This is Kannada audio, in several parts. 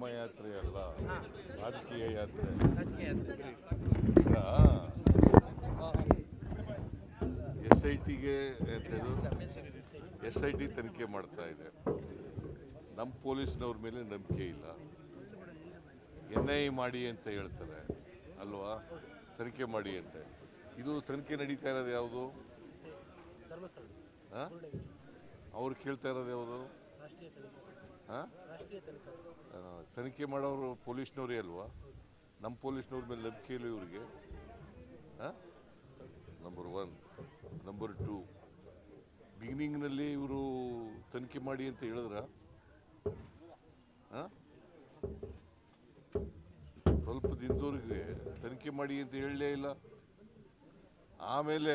ಧರ್ಮಯಾತ್ರೆ ಅಲ್ಲ ರಾಜಕೀಯ ಯಾತ್ರೆ. ಈಗ ಎಸ್ ಐ ಟಿಗೆ ಎಸ್ ಐ ಟಿ ತನಿಖೆ ಮಾಡ್ತಾ ಇದೆ. ನಮ್ಮ ಪೊಲೀಸ್ನವ್ರ ಮೇಲೆ ನಂಬಿಕೆ ಇಲ್ಲ. ಎನ್ ಐ ಮಾಡಿ ಅಂತ ಹೇಳ್ತಾರೆ. ಅಲ್ವಾ? ತನಿಖೆ ಮಾಡಿ ಅಂತ. ಇದು ತನಿಖೆ ನಡೀತಾ ಇರೋದು ಯಾವುದು? ಅವ್ರು ಕೇಳ್ತಾ ಇರೋದು ಯಾವುದು? ತನಿಖಾ ಮಾಡೋರು ಪೊಲೀಸ್ನವರೇ ಅಲ್ವಾ? ನಮ್ಮ ಪೊಲೀಸ್ನವ್ರ ಮೇಲೆ ನಂಬಿಕೆ ಇಲ್ಲ ಇವರಿಗೆ. ನಂಬರ್ ಒನ್ ನಂಬರ್ ಟು ಬಿಗಿನಿಂಗ್ನಲ್ಲಿ ಇವರು ತನಿಖೆ ಮಾಡಿ ಅಂತ ಹೇಳಿದ್ರ? ಸ್ವಲ್ಪ ದಿನದವ್ರಿಗೆ ತನಿಖೆ ಮಾಡಿ ಅಂತ ಹೇಳಲೇ ಇಲ್ಲ. ಆಮೇಲೆ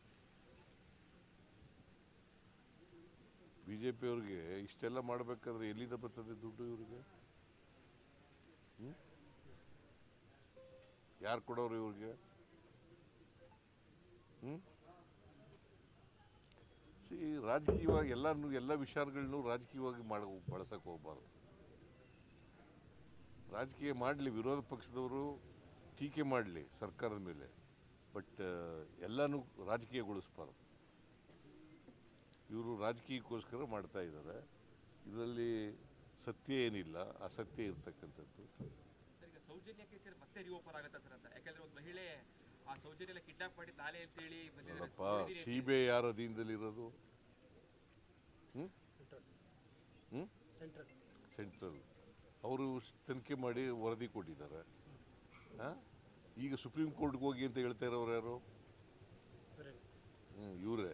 ಜೆ ಪಿಯವ್ರಿಗೆ ಇಷ್ಟೆಲ್ಲ ಮಾಡಬೇಕಾದ್ರೆ ಎಲ್ಲಿಂದ ಬರ್ತದೆ ದುಡ್ಡು ಇವರಿಗೆ? ಯಾರು ಕೊಡೋರು ಇವ್ರಿಗೆ? ಹ್ಞೂ ಸಿ, ರಾಜಕೀಯವಾಗಿ ಎಲ್ಲನೂ ಎಲ್ಲ ವಿಚಾರಗಳನ್ನು ರಾಜಕೀಯವಾಗಿ ಮಾಡ ಬಳಸಕ್ಕೆ ಹೋಗ್ಬಾರ್ದು. ರಾಜಕೀಯ ಮಾಡಲಿ, ವಿರೋಧ ಪಕ್ಷದವರು ಟೀಕೆ ಮಾಡಲಿ ಸರ್ಕಾರದ ಮೇಲೆ. ಬಟ್, ಎಲ್ಲನೂ ರಾಜಕೀಯಗೊಳಿಸ್ಬಾರ್ದು. ಇವರು ರಾಜಕೀಯಕ್ಕೋಸ್ಕರ ಮಾಡ್ತಾ ಇದ್ದಾರೆ. ಇದರಲ್ಲಿ ಸತ್ಯ ಏನಿಲ್ಲ ಅಸತ್ಯ ಇರತಕ್ಕಂಥದ್ದು. ಸರ್ ಈಗ ಸೌಜನ್ಯ ಕೇಸಲ್ಲಿ ಮತ್ತೆ ರಿಓಪನ್ ಆಗತ್ತಾ ಸರ್ ಅಂತ? ಯಾಕಂದ್ರೆ ಒಂದು ಮಹಿಳೆ ಆ ಸೌಜನ್ಯ ಕಿಡ್ನಾಪ್ ಮಾಡಿ ತಾಲೆ ಅಂತೇಳಿ ಬಂದಿದ್ದಾರೆ. ನೋಡಪ್ಪ ಸಿ ಬಿ ಐ ಯಾರ ಅಧೀನದಲ್ಲಿರೋದು? ಇರೋದು ಹ್ಞೂ ಸೆಂಟ್ರಲ್ ಸೆಂಟ್ರಲ್ ಅವರು ತನಿಖೆ ಮಾಡಿ ವರದಿ ಕೊಟ್ಟಿದ್ದಾರೆ. ಹಾಂ? ಈಗ ಸುಪ್ರೀಂ ಕೋರ್ಟ್ಗೆ ಹೋಗಿ ಅಂತ ಹೇಳ್ತಾ ಇರೋರು ಯಾರು? ಹ್ಞೂ ಇವರೇ.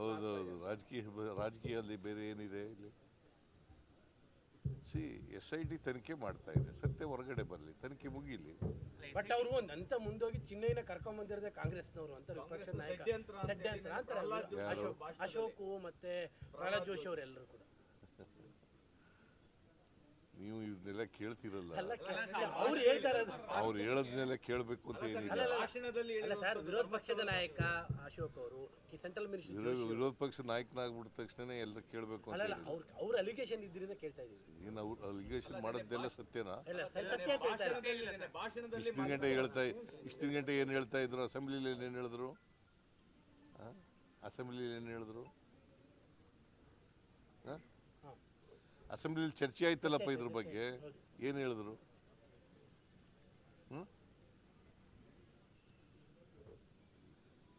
ಹೌದೌದು ರಾಜಕೀಯ ರಾಜಕೀಯದಲ್ಲಿ ಬೇರೆ ಏನಿದೆ ಇಲ್ಲಿ? ಸಿ ಎಸ್ ಐ ಟಿ ತನಿಖೆ ಮಾಡ್ತಾ ಇದೆ. ಸತ್ಯ ಹೊರಗಡೆ ಬರಲಿ. ತನಿಖೆ ಮುಗಿಲಿ. ಬಟ್ ಅವರು ಒಂದ್ ಹಂತ ಮುಂದೋಗಿ ಚಿನ್ನೈನ ಕರ್ಕೊಂಡ್ ಬಂದಿರೋದೇ ಕಾಂಗ್ರೆಸ್ನವರು ಅಂತ ವಿಪಕ್ಷ ನಾಯಕ. ಷಡ್ಯಂತ್ರ ಅಂತ ಅಂತಾರೆ ಅಶೋಕ್ ಮತ್ತೆ ಪ್ರಹ್ಲಾದ್ ಜೋಶಿ ಅವರೆಲ್ಲರೂ ಕೂಡ. ನೀವು ಇದನ್ನೆಲ್ಲ ಕೇಳ್ತಿರಲ್ಲ. ಅವ್ರು ಹೇಳ್ತಾ ಇರೋದು ಅವ್ರು ಹೇಳೋದನ್ನೆಲ್ಲ ಕೇಳಬೇಕು ಅಂತ ಏನಿಲ್ಲ. ಅಲ್ಲ ಸರ್ ವಿರೋಧ ಪಕ್ಷದ ನಾಯಕ ಅಶೋಕ್ ಅವರು ಸೆಂಟ್ರಲ್ ಮಿನಿಸ್ಟರ್ ವಿರೋಧ ವಿರೋಧ ಪಕ್ಷ ನಾಯಕನಾಗ್ಬಿಟ್ಟ ತಕ್ಷಣ ಎಲ್ಲ ಕೇಳಬೇಕು ಅಂತ ಅಲ್ಲಲ್ಲ ಏನಿಲ್ಲ. ಅವ್ರ ಅವ್ರ ಅಲಿಗೇಷನ್ ಇದ್ರಿಂದ ಕೇಳ್ತಾ ಇದೀವಿ ಏನು ಅವ್ರು ಅಲಿಗೇಷನ್ ಮಾಡೋದೆಲ್ಲ ಸತ್ಯನಾ? ಇಲ್ಲ ಸರ್ ಸತ್ಯ ಅಂತ ಹೇಳ್ತಾ ಇರೋದು. ಭಾಷಣದಲ್ಲಿ ಭಾಷಣದಲ್ಲಿ ಇಷ್ಟಿನ ಗಂಟೆ ಹೇಳ್ತಾ ಇಷ್ಟು ಗಂಟೆ ಏನು ಹೇಳ್ತಾ ಇದ್ರು? ಅಸೆಂಬ್ಲಿಲಿ ಏನು ಹೇಳಿದ್ರು? ಅಸೆಂಬ್ಲಿಲಿ ಏನು ಹೇಳಿದ್ರು? ಅಸೆಂಬ್ಲಿಲಿ ಚರ್ಚೆ ಆಯ್ತಲ್ಲಪ್ಪ ಇದ್ರ ಬಗ್ಗೆ? ಏನು ಹೇಳಿದ್ರು?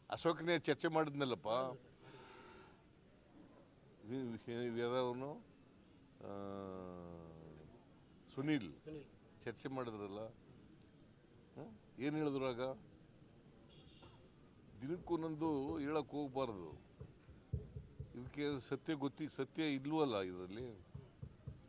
ಅಶೋಕನೇ ಚರ್ಚೆ ಮಾಡಿದ್ನಲ್ಲಪ್ಪ. ಯಾರವನು? ಸುನೀಲ್. ಸುನಿಲ್. ಚರ್ಚೆ ಮಾಡಿದ್ರಲ್ಲ. ಏನು ಹೇಳಿದ್ರು ಆಗ? ದಿನಕ್ಕೊಂದೊಂದು ಹೇಳಕ್ಕೆ ಹೋಗ್ಬಾರ್ದು. ಇದಕ್ಕೆ ಸತ್ಯ ಗೊತ್ತಿ ಸತ್ಯ ಇಲ್ವಲ್ಲ ಇದರಲ್ಲಿ?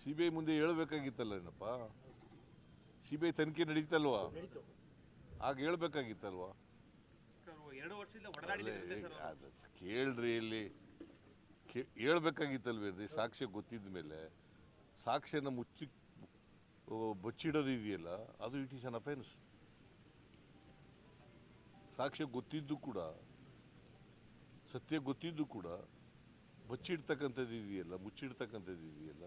ಸಿ ಬಿ ಐ ಮುಂದೆ ಹೇಳ್ಬೇಕಾಗಿತ್ತಲ್ಲ ಏನಪ್ಪ? ಸಿ ಬಿ ಐ ತನಿಖೆ ನಡೀತಲ್ವಾ? ನಡೀತು. ಆಗ ಹೇಳ್ಬೇಕಾಗಿತ್ತಲ್ವಾ. ಅದು ಕೇಳ್ರಿ ಇಲ್ಲಿ. ಕೇ ಹೇಳ್ಬೇಕಾಗಿತ್ತಲ್ವೇನ್ರಿ? ಸಾಕ್ಷ್ಯ ಗೊತ್ತಿದ್ದ ಮೇಲೆ. ಸಾಕ್ಷ್ಯನ ಮುಚ್ಚಿ ಬಚ್ಚಿಡೋದು ಇದೆಯಲ್ಲ ಅದು ಇಟ್ ಈಸ್ ಅನ್ ಅಫೆನ್ಸ್. ಸಾಕ್ಷ್ಯ ಗೊತ್ತಿದ್ದು ಕೂಡ ಸತ್ಯ ಗೊತ್ತಿದ್ದು ಕೂಡ ಬಚ್ಚಿಡ್ತಕ್ಕಂಥದ್ದು ಇದೆಯಲ್ಲ ಮುಚ್ಚಿಡ್ತಕ್ಕಂಥದ್ದು ಇದೆಯಲ್ಲ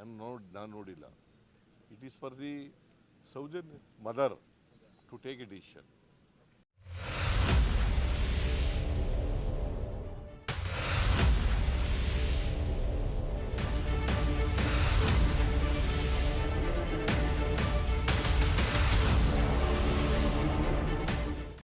ನಾನು ನೋಡಿ ನಾನು ನೋಡಿಲ್ಲ. It is for the Soujanya mother to take a decision